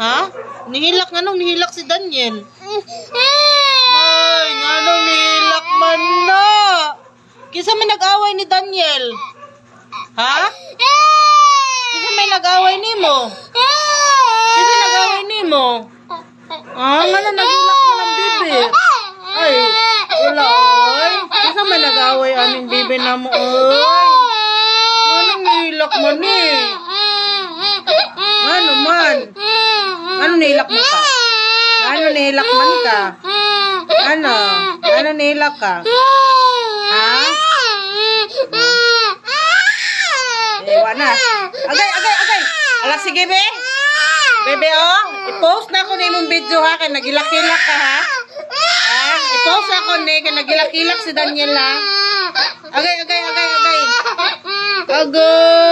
Ha? Nihilak nga nung nihilak si Daniel. Ay, nga nung nihilak man na. Kisa may nag-away ni Daniel. Ha? Kisa may nag-away ni mo. Kisa nag-away ni mo. Ah, nga na nagilak mo ng bibi. Ay, wala ay. Kisa may nag-away aming bibi na mo. Ay, nga nang nihilak man eh. Ano man? Nilak mo ka? Ano nilak man ka? Ano? Ano nilak ka? Ha? Ewa na. Agay, agay, agay. Ala, sige be. Bebe, oh. I-post na ako na imong video ha. Kaya nagilak-ilak ka ha. Ha? I-post na ako ni. Kaya nagilak-ilak si Daniel ha. Agay, agay, agay, agay. Agay.